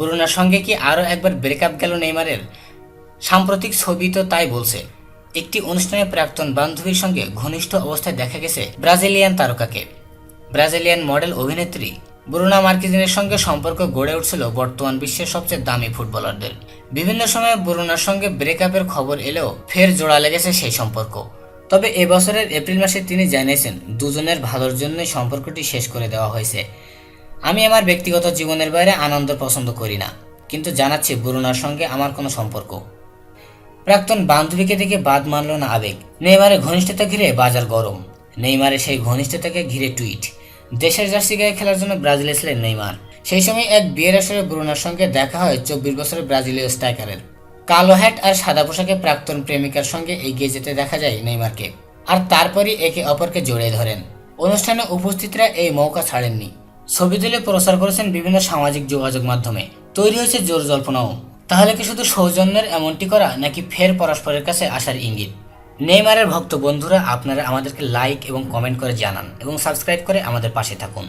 Bruner সঙ্গে কি আরও একবার ব্রেকআপ গেল নেইমারের? সাম্প্রতিক ছবি তো তাই বলছে। একটি অনুষ্ঠানে প্রাক্তন বান্ধবীর সঙ্গে ঘনিষ্ঠ অবস্থায় দেখা গেছে ব্রাজিলিয়ান তারকাকে। ব্রাজিলিয়ান মডেল অভিনেত্রী ব্রুনা মার্কিনের সঙ্গে সম্পর্ক গড়ে উঠছিল বর্তমান বিশ্বের সবচেয়ে দামি ফুটবলারদের। বিভিন্ন সময়ে ব্রুনার সঙ্গে ব্রেকআপের খবর এলেও ফের জোড়া লেগেছে সেই সম্পর্ক। তবে এবছরের এপ্রিল মাসে তিনি জানিয়েছেন, দুজনের ভালোর জন্যই সম্পর্কটি শেষ করে দেওয়া হয়েছে। আমি আমার ব্যক্তিগত জীবনের বাইরে আনন্দ পছন্দ করি না, কিন্তু জানাচ্ছি ব্রুনার সঙ্গে আমার কোনো সম্পর্ক। প্রাক্তন বান্ধবীকে দেখে বাদ মানল না আবেগ। নেইমারের ঘনিষ্ঠতা ঘিরে বাজার গরম। নেইমারের সেই ঘনিষ্ঠতাকে ঘিরে টুইট। দেশের জার্সি গায়ে খেলার জন্য ব্রাজিলে ছিলেন নেইমার। সেই সময় এক বিয়ের আসরে ব্রুনার সঙ্গে দেখা হয় চব্বিশ বছরের ব্রাজিলীয় স্ট্রাইকারের। কালো হ্যাট আর সাদা পোশাকে প্রাক্তন প্রেমিকার সঙ্গে এগিয়ে যেতে দেখা যায় নেইমারকে। আর তারপরই একে অপরকে জড়িয়ে ধরেন। অনুষ্ঠানে উপস্থিতরা এই মৌকা ছাড়েননি। ছবি তুলে প্রচার করেছেন বিভিন্ন সামাজিক যোগাযোগ মাধ্যমে। তৈরি হয়েছে জোর জল্পনাও। তাহলে কি শুধু সৌজন্যের এমনটি করা নাকি ফের পরস্পরের কাছে আসার ইঙ্গিত? নেইমারের ভক্ত বন্ধুরা, আপনারা আমাদেরকে লাইক এবং কমেন্ট করে জানান এবং সাবস্ক্রাইব করে আমাদের পাশে থাকুন।